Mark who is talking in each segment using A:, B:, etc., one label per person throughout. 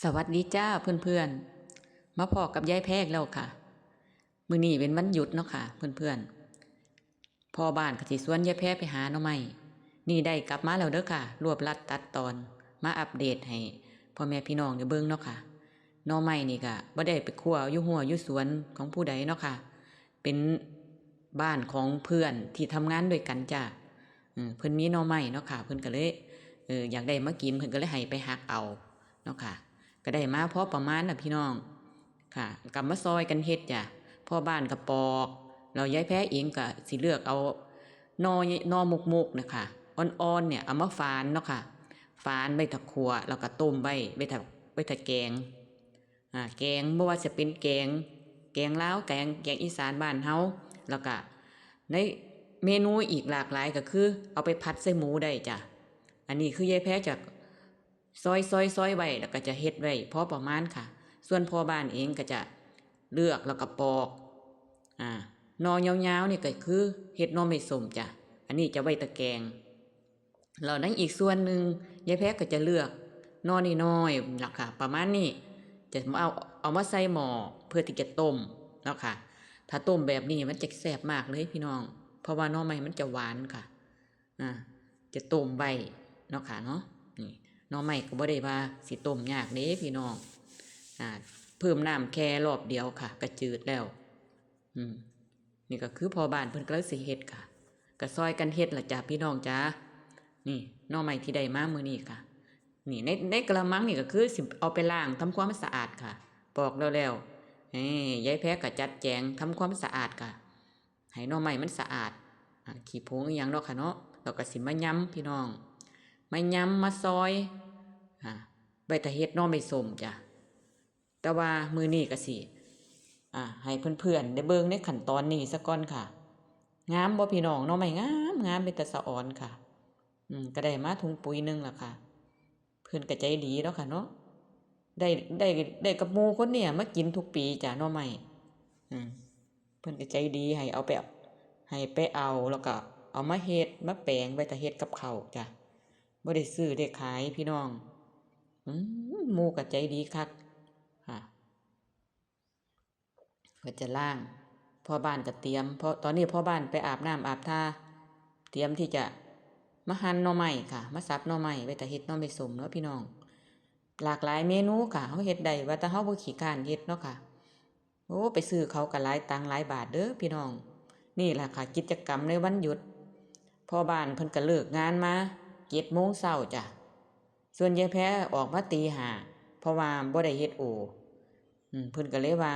A: สวัสดีจ้าเพื่อนๆ มาพอกับยายแพกแล้วค่ะ มื้อนี้เป็นวันหยุดเนาะค่ะ เพื่อนๆพ่อบ้านกสิสวนยายแพกไปหาหน่อไม้นี่ได้กลับมาแล้วเด้อค่ะ รวบรัดตัดตอน มาอัปเดตให้พ่อแม่พี่น้องได้เบิ่งเนาะค่ะน่อไม้นี่ก็บ่ได้ไปคั่วอยู่หัวอยู่สวนของผู้ใดเนาะค่ะ เป็นบ้านของเพื่อนที่ทำงานด้วยกันจ้าเพิ่อนมีหน่อไม้เนาะค่ะ เพิ่อนก็เลยเอออยากได้มากินเพิ่อนก็เลยให้ไปหักเอาเนาะค่ะ ก็ได้มาพอประมาณน่ะพี่น้องค่ะกับมาซอยกันเฮ็ดจ้ะพ่อบ้านก็ปอก เราย้ายแพ้เองก็สิเลือกเอานอนอมุกๆนะคะอ่อนๆเนี่ยเอามาฝานเนาะค่ะฝานใบตะขัวแล้วก็ต้มไว้ใบตะใบตะแกงอ่าแกงบ่ว่าจะเป็นแกง แกงลาวแกงแกงอีสานบ้านเฮาแล้วก็ในเมนูอีกหลากหลายก็คือ เอาไปผัดใส่หมูได้จ้ะอันนี้คือยายแพ้จาก ซอยซอยซอยไว้แล้วก็จะเฮ็ดไว้พอประมาณค่ะ ส่วนพ่อบ้านเองก็จะเลือกแล้วก็ปอกอ่านอยาวๆนี่ก็คือเฮ็ดนอไม่สมจ้ะอันนี้จะไว้ตะแกงแล้วนั้นอีกส่วนหนึ่งยายแพ้ก็จะเลือกนอนน้อยๆล่ะค่ะ ประมาณนี้จะเอาเอามาใส่หม้อเพื่อที่จะต้มแล้วค่ะ ถ้าต้มแบบนี้มันจะแซ่บมากเลยพี่น้อง เพราะว่าหนอไม้มันจะหวานค่ะอ่าจะต้มใบเนาะค่ะเนาะนี่ น้องใหม่ก็บ่ได้ว่าสิต้มยากเด้พี่น้องอ่าเพิ่มน้ำแค่รอบเดียวค่ะก็จืดแล้ว อืม นี่ก็คือพอบ้านเพิ่นก็เลยสิเฮ็ดค่ะก็ซอยกันเฮ็ดล่ะจ้ะพี่น้องจ้านี่น้องใหม่ที่ได้มามื้อนี้ค่ะ นี่ในในกระมังนี่ก็คือสิเอาไปล้างทำความสะอาดค่ะปอกแล้วแล้วเฮ้ยายแพ้ก็จัดแจงทำความสะอาดค่ะให้น้องใหม่มันสะอาดอ่าขี้ผงอีหยังเนาะค่ะเนาะแล้วก็สิมาย้ำพี่น้อง มาย้ำมาซอย อ่าใบตะเฮ็ดน้อไม่สมจ้ะแต่ว่ามือนี้ก็สิอ่าให้เพื่อนๆได้เบิ่งในขั้นตอนนี้ซะก่อนค่ะ งามบ่พี่น้องน้อไม่งามงามเป็นตะสะอ่อนค่ะ อืมก็ได้มาถุงปุ๋ยหนึงล่ะค่ะ เพื่อนก็ใจดีแล้วค่ะเนาะได้ได้ได้กับหมู่คนเนี่ยมากินทุกปีจ้ะน้อไม่อืมเพิ่อนก็ใจดีให้เอาไปให้ไปเอาแล้วก็เอามาเฮ็ดมาแปลงไว้ตะเฮ็ดกับเขาจ้ะบ่ได้ซื้อได้ขายพี่น้อง อืมหมูก็ใจดีคักค่ะก็จะล่างพ่อบ้านก็เตรียมเพราะตอนนี้พ่อบ้านไปอาบน้ำอาบท่าเตรียมที่จะมาหั่นหน่อไม้ค่ะ มาสับหน่อไม้ไว้แต่เฮ็ดหน่อไม้สมเนาะพี่น้อง หลากหลายเมนูค่ะเฮาเฮ็ดได้ว่าแต่เฮาบ่ขี้คร้านเฮ็ดเนาะค่ะ โอ้ไปซื้อเขาก็หลายตังหลายบาทเด้อพี่น้อง นี่แหละค่ะ กิจกรรมในวันหยุดพ่อบ้านเพิ่นก็เลิกงานมาเจ็ดโมงเช้าจ้ะ ส่วนยายแพ้ออกมาตีหาเพราะว่าบ่ได้เฮ็ดโออืมเพิ่นก็เลยว่า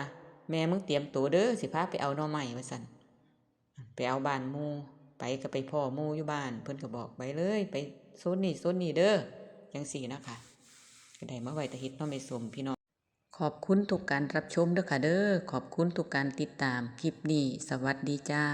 A: แม่มึงเตรียมตัวเด้อสิพาไปเอาหน่อไม้ว่าซั่นไปเอาบ้านมูไปก็ไปพ่อมูอยู่บ้าน เพิ่นก็บอกไปเลย ไปโซนนี้โซนนี้เด้อจังซี่นะคะก็ได้มาไว้ต่เฮ็ดหน่อไม้สมพี่น้องขอบคุณทุกการรับชมเด้อค่ะเด้อขอบคุณทุกการติดตามคลิปนี้ สวัสดีจ้า